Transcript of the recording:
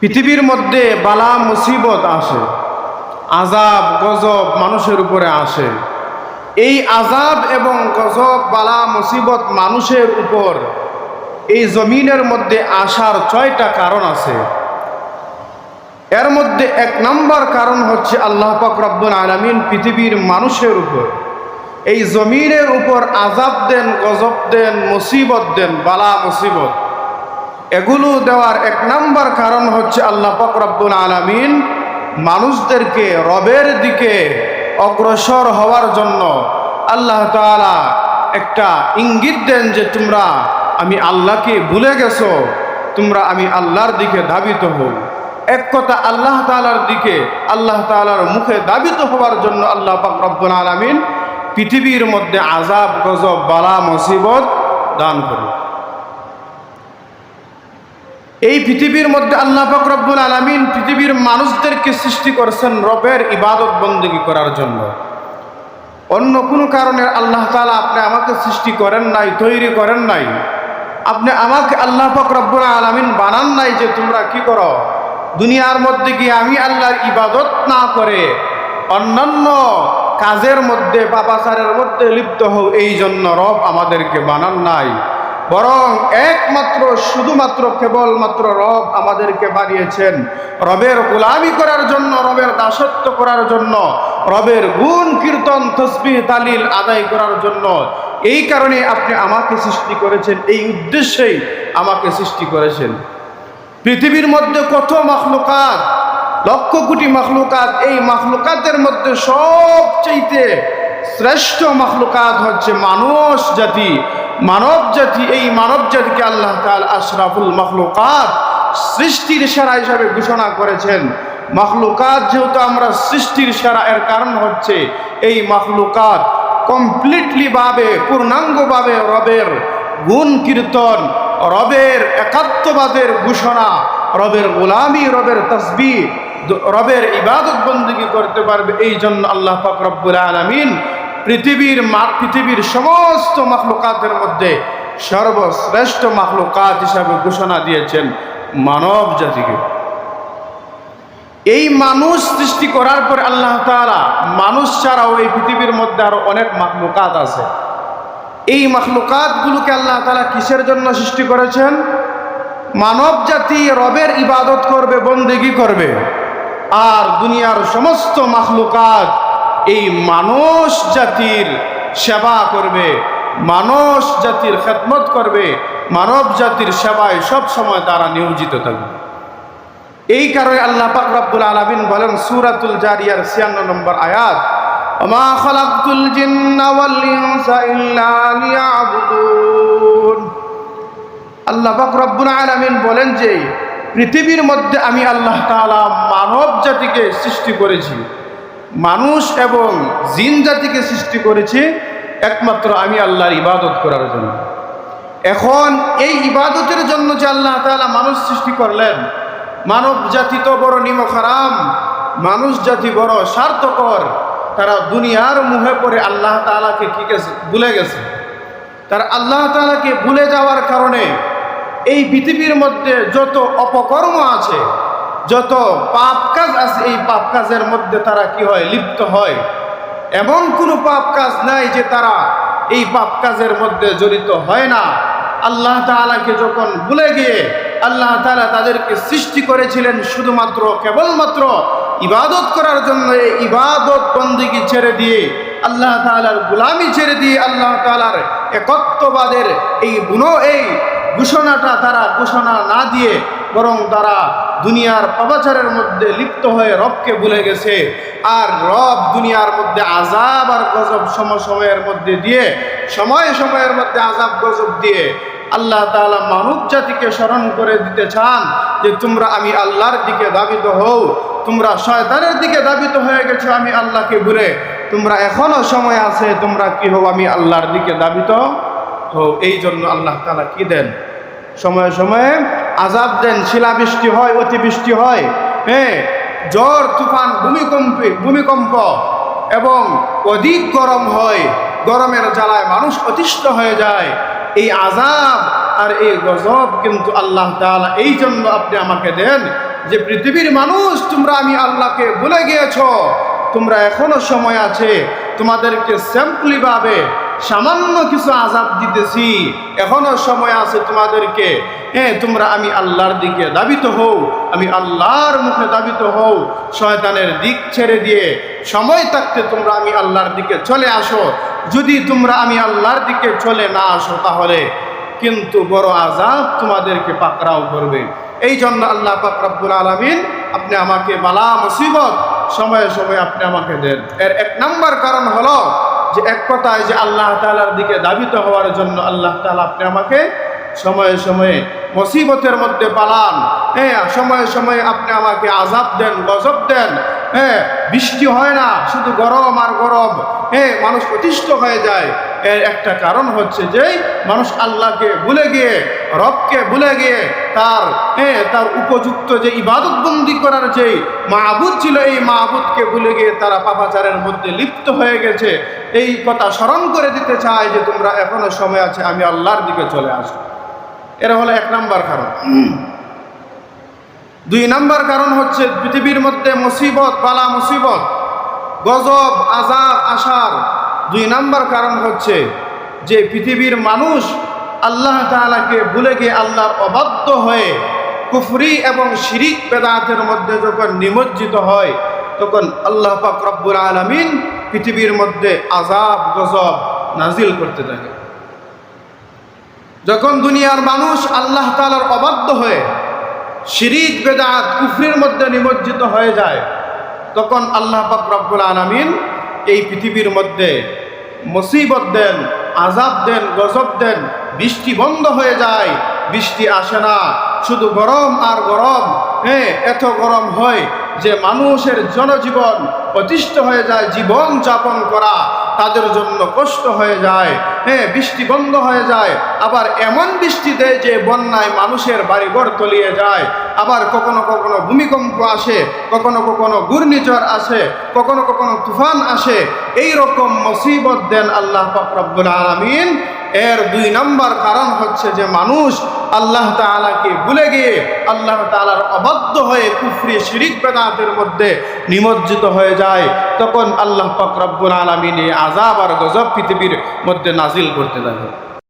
পৃথিবীর মধ্যে বালা, মুসিবত আসে। আজাব গজব মানুষের উপরে আসে। এই আজাব এবং গজব, বালা, মুসিবত মানুষের উপর এই জমিনের মধ্যে আসার ছয়টা কারণ আছে। এর মধ্যে এক নম্বর কারণ হচ্ছে আল্লাহ পাক রব্বুল আলমিন পৃথিবীর মানুষের উপর। এই জমিনের উপর আজাব দেন, গজব দেন, মুসিবত দেন, বালা, মুসিবত। এগুলো দেওয়ার এক নম্বর কারণ হচ্ছে আল্লাহ পাক রব্বুল আলমিন মানুষদেরকে রবের দিকে অগ্রসর হওয়ার জন্য আল্লাহ তাআলা একটা ইঙ্গিত দেন যে তোমরা, আমি আল্লাহকে ভুলে গেছো, তোমরা আমি আল্লাহর দিকে ধাবিত হও। এক কথা আল্লাহ তালার দিকে, আল্লাহ তাআলার মুখে দাবিত হওয়ার জন্য আল্লাহ রব্বুল আলামিন পৃথিবীর মধ্যে আজাব গজব, বালা, মুসিবত দান করে এই পৃথিবীর মধ্যে আল্লাহ রব্বুল আলামিন পৃথিবীর মানুষদেরকে সৃষ্টি করেছেন রবের ইবাদত বন্দী করার জন্য। অন্য কোনো কারণে আল্লাহ তাআলা আপনি আমাকে সৃষ্টি করেন নাই, তৈরি করেন নাই। আপনি আমাকে আল্লাহ রব্বুল আলামিন বানান নাই যে তোমরা কি করো? দুনিয়ার মধ্যে গিয়ে আমি আল্লাহর ইবাদত না করে অন্যান্য কাজের মধ্যে পাপাচারের মধ্যে লিপ্ত হও, এই জন্য রব আমাদেরকে বানান নাই। বরং একমাত্র, শুধুমাত্র, কেবলমাত্র রব আমাদেরকে বানিয়েছেন। রবের গোলামি করার জন্য, রবের দাসত্ব করার জন্য, রবের গুণ, কীর্তন, তসবিহ তালিল আদায় করার জন্য। এই কারণে আপনি আমাকে সৃষ্টি করেছেন, এই উদ্দেশ্যেই আমাকে সৃষ্টি করেছেন। পৃথিবীর মধ্যে কত মখলুকাত, লক্ষ কোটি মখলুকাত, এই মখলুকাতের মধ্যে সবচেয়ে শ্রেষ্ঠ মখলুকাত হচ্ছে মানুষ জাতি। মানব জাতি এই মানব জাতিকে আল্লাহ তাল আশরাফুল মখলুকাত সৃষ্টির সেরা হিসাবে ঘোষণা করেছেন। মখলুকাত যেহেতু আমরা সৃষ্টির সেরা, এর কারণ হচ্ছে এই মখলুকাত কমপ্লিটলি ভাবে, পূর্ণাঙ্গভাবে রবের গুণ কীর্তন রবের একাত্মবাদের ঘোষণা, রবের গোলামি, রবের তসবি রবের ইবাদত বন্দী করতে পারবে। এই জন্য আল্লাহ পাক রব্বুল আলমিন পৃথিবীর পৃথিবীর সমস্ত মাখলুকাতের মধ্যে সর্বশ্রেষ্ঠ মাখলুকাত হিসাবে ঘোষণা দিয়েছেন মানব জাতিকে। এই মানুষ সৃষ্টি করার পরে আল্লাহ তাআলা মানুষ ছাড়াও এই পৃথিবীর মধ্যে আরও অনেক মাখলুকাত আছে। এই মাখলুকাতগুলোকে আল্লাহ তাআলা কিসের জন্য সৃষ্টি করেছেন? মানব জাতি রবের ইবাদত করবে, বন্দেগি করবে। আর দুনিয়ার সমস্ত মাখলুকাত এই মানুষ জাতির সেবা করবে, মানুষ জাতির খেদমত করবে, মানব জাতির সেবায় সব সময় তারা নিয়োজিত থাকবে। এই কারণে আল্লাহ পাক আলামিন বলেন সূরাতুল জারিয়ার 96 নম্বর আয়াত জিন্না বলেন যে, পৃথিবীর মধ্যে আমি আল্লাহ তাআলা মানব জাতিকে সৃষ্টি করেছি। মানুষ এবং জিন জাতিকে সৃষ্টি করেছি একমাত্র আমি আল্লাহর ইবাদত করার জন্য। এখন এই ইবাদতের জন্য যে আল্লাহ তাআলা মানুষ সৃষ্টি করলেন, মানব জাতি তো বড় নিমখারাম মানুষ জাতি বড় স্বার্থকর তারা দুনিয়ার মুহে পড়ে আল্লাহ তাআলাকে কি গেছে, ভুলে গেছে। তারা আল্লাহ তাআলাকে ভুলে যাওয়ার কারণে এই পৃথিবীর মধ্যে যত অপকর্ম আছে যত পাপ কাজ আছে, এই পাপ কাজের মধ্যে তারা কি হয়? লিপ্ত হয়। এমন কোনো পাপ কাজ নাই যে তারা এই পাপ কাজের মধ্যে জড়িত হয় না। আল্লাহ তাআলাকে যখন ভুলে গিয়ে আল্লাহ তাআলা তাদেরকে সৃষ্টি করেছিলেন শুধুমাত্র, কেবলমাত্র ইবাদত করার জন্য, এই ইবাদত বন্দিগি ছেড়ে দিয়ে, আল্লাহ তাআলার গুলামি ছেড়ে দিয়ে, আল্লাহ তাআলার একত্ববাদের এই গুণ, এই ঘোষণাটা তারা ঘোষণা না দিয়ে বরং তারা দুনিয়ার পাপাচারের মধ্যে লিপ্ত হয়ে রবকে ভুলে গেছে। আর রব দুনিয়ার মধ্যে আজাব আর গজব সময়ের মধ্যে দিয়ে, সময় সময়ের মধ্যে আজাব গজব দিয়ে আল্লাহ তাআলা মানব জাতিকে স্মরণ করে দিতে চান যে তোমরা আমি আল্লাহর দিকে দাবিত হও, তোমরা শয়তানের দিকে দাবিত হয়ে গেছো আমি আল্লাহকে ভুলে। তোমরা এখনও সময় আছে, তোমরা কি হও আমি আল্লাহর দিকে দাবিত হও। এই জন্য আল্লাহ তালা কি দেন? সময়ে সময়ে আজাব দেন, শিলাবৃষ্টি হয়, অতিবৃষ্টি হয়। হ্যাঁ জ্বর তুফান, ভূমিকম্পে, ভূমিকম্প এবং অধিক গরম হয়, গরমের জ্বালায় মানুষ অতিষ্ঠ হয়ে যায়। এই আজাব আর এই গজব কিন্তু আল্লাহ তাআলা এই জন্য আপনি আমাকে দেন যে পৃথিবীর মানুষ, তোমরা আমি আল্লাহকে ভুলে গিয়েছ। তোমরা এখনও সময় আছে তোমাদেরকে স্যাম্পলি ভাবে সামান্য কিছু আজাব দিতেছি। এখনও সময় আছে তোমাদেরকে। হ্যাঁ তোমরা আমি আল্লাহর দিকে দাবিত হও, আমি আল্লাহর মুখে দাবিত হও, শয়তানের দিক ছেড়ে দিয়ে সময় থাকতে তোমরা আমি আল্লাহর দিকে চলে আসো। যদি তোমরা আমি আল্লাহর দিকে চলে না আসো তাহলে কিন্তু বড় আজাব তোমাদেরকে পাকড়াও করবে এই জন্য আল্লাহ পাক রব্বুল আলমিন আপনি আমাকে বালা মুসিবত সময়ে সময়ে আপনি আমাকে দেন। এর এক নাম্বার কারণ হলো যে এক কথায় যে আল্লাহ তালার দিকে দাবিত হওয়ার জন্য আল্লাহ তালা আপনি আমাকে সময়ে সময়ে মুসিবতের মধ্যে পালান। হ্যাঁ সময়ে সময়ে আপনি আমাকে আজাব দেন, গজব দেন। হ্যাঁ বৃষ্টি হয় না, শুধু গরম আর গরম। হ্যাঁ মানুষ অতিষ্ঠ হয়ে যায়। এর একটা কারণ হচ্ছে যে মানুষ আল্লাহকে ভুলে গিয়ে, রবকে ভুলে গিয়ে তার হ্যাঁ তার উপযুক্ত যে ইবাদত বন্দি করার যে মাহবুদ ছিল, এই মাহবুদকে ভুলে গিয়ে তারা পাপাচারের মধ্যে লিপ্ত হয়ে গেছে। এই কথা স্মরণ করে দিতে চায় যে তোমরা এখনও সময় আছে, আমি আল্লাহর দিকে চলে আসো এরা হলো এক নাম্বার কারণ। দুই নাম্বার কারণ হচ্ছে পৃথিবীর মধ্যে মুসিবত পালা মুসিবত, গজব আজাব আসার দুই নাম্বার কারণ হচ্ছে যে পৃথিবীর মানুষ আল্লাহ তাআলাকে ভুলে গিয়ে আল্লাহর অবাধ্য হয়ে কুফরি এবং শিরিক বেদাতের মধ্যে যখন নিমজ্জিত হয়, তখন আল্লাহ পাক রব্বুল আলমিন পৃথিবীর মধ্যে আজাব গজব নাজিল করতে থাকে। যখন দুনিয়ার মানুষ আল্লাহ তালার অবাধ্য হয়ে শিরিক, বেদাত, কুফরির মধ্যে নিমজ্জিত হয়ে যায়, তখন আল্লাহ পাক রব্বুল আলমিন এই পৃথিবীর মধ্যে মুসিবত দেন, আজাব দেন, গজব দেন, বৃষ্টি বন্ধ হয়ে যায়, বৃষ্টি আসে না। শুধু গরম আর গরম। হ্যাঁ এত গরম হয় যে মানুষের জনজীবন অতিষ্ঠ হয়ে যায়, জীবন যাপন করা তাদের জন্য কষ্ট হয়ে যায়। হ্যাঁ বৃষ্টি বন্ধ হয়ে যায়, আবার এমন বৃষ্টি দেয় যে বন্যায় মানুষের বাড়ি ঘর তলিয়ে যায়। আবার কখনো কখনো ভূমিকম্প আসে, কখনো কখনো ঘূর্ণিঝড় আসে, কখনো কখনো তুফান আসে। এই রকম মুসিবত দেন আল্লাহ রব্বুল আলমিন। এর দুই নম্বর কারণ হচ্ছে যে মানুষ আল্লাহ তালাকে ভুলে গিয়ে আল্লাহ তালার অবাধ্য হয়ে কুফরি, শিরিক বেদাতের মধ্যে নিমজ্জিত হয়ে যায়, তখন আল্লাহ ফকরব্বুল রব্বুল আলমিন এই আজাব আর গজব পৃথিবীর মধ্যে নাজিল করতে থাকে।